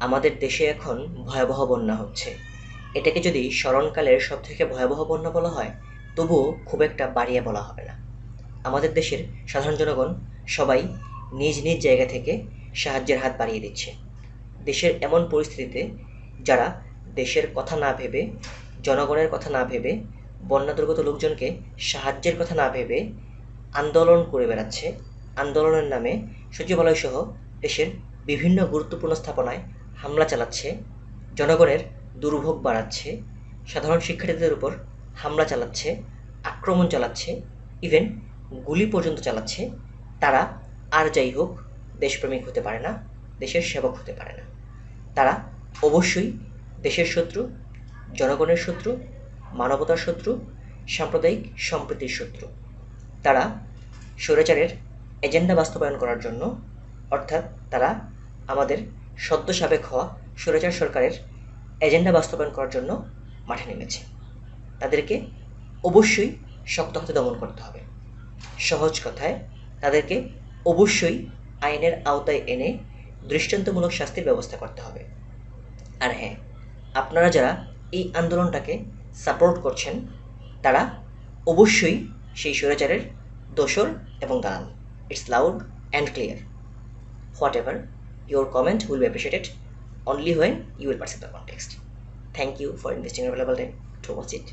আমাদের দেশে এখন ভয়াবহ বন্যা হচ্ছে। এটাকে যদি স্মরণকালের সব থেকে ভয়াবহ বন্যা বলা হয়, তবুও খুব একটা বাড়িয়ে বলা হবে না। আমাদের দেশের সাধারণ জনগণ সবাই নিজ নিজ জায়গা থেকে সাহায্যের হাত বাড়িয়ে দিচ্ছে। দেশের এমন পরিস্থিতিতে যারা দেশের কথা না ভেবে, জনগণের কথা না ভেবে, বন্যা দুর্গত লোকজনকে সাহায্যের কথা না ভেবে আন্দোলন করে বেড়াচ্ছে, আন্দোলনের নামে সচিবালয়সহ দেশের বিভিন্ন গুরুত্বপূর্ণ স্থাপনায় হামলা চালাচ্ছে, জনগণের দুর্ভোগ বাড়াচ্ছে, সাধারণ শিক্ষার্থীদের উপর হামলা চালাচ্ছে, আক্রমণ চালাচ্ছে ইভেন গুলি পর্যন্ত চালাচ্ছে, তারা আর যাই হোক দেশপ্রেমিক হতে পারে না, দেশের সেবক হতে পারে না। তারা অবশ্যই দেশের শত্রু, জনগণের শত্রু, মানবতার শত্রু, সাম্প্রদায়িক সম্প্রীতির শত্রু। তারা স্বৈরাচারের এজেন্ডা বাস্তবায়ন করার জন্য, অর্থাৎ তারা আমাদের সদ্য সাবেক হওয়া স্বৈরাচার সরকারের এজেন্ডা বাস্তবায়ন করার জন্য মাঠে নেমেছে। তাদেরকে অবশ্যই শক্ত হাতে দমন করতে হবে। সহজ কথায়, তাদেরকে অবশ্যই আইনের আওতায় এনে দৃষ্টান্তমূলক শাস্তির ব্যবস্থা করতে হবে। আর হ্যাঁ আপনারা যারা এই আন্দোলনটাকে সাপোর্ট করছেন, তারা অবশ্যই সেই স্বৈরাচারের দোসর এবং দালাল। It's loud and clear whatever Your comment will be appreciated only when you will perceive the context. Thank you for investing your valuable time to watch it.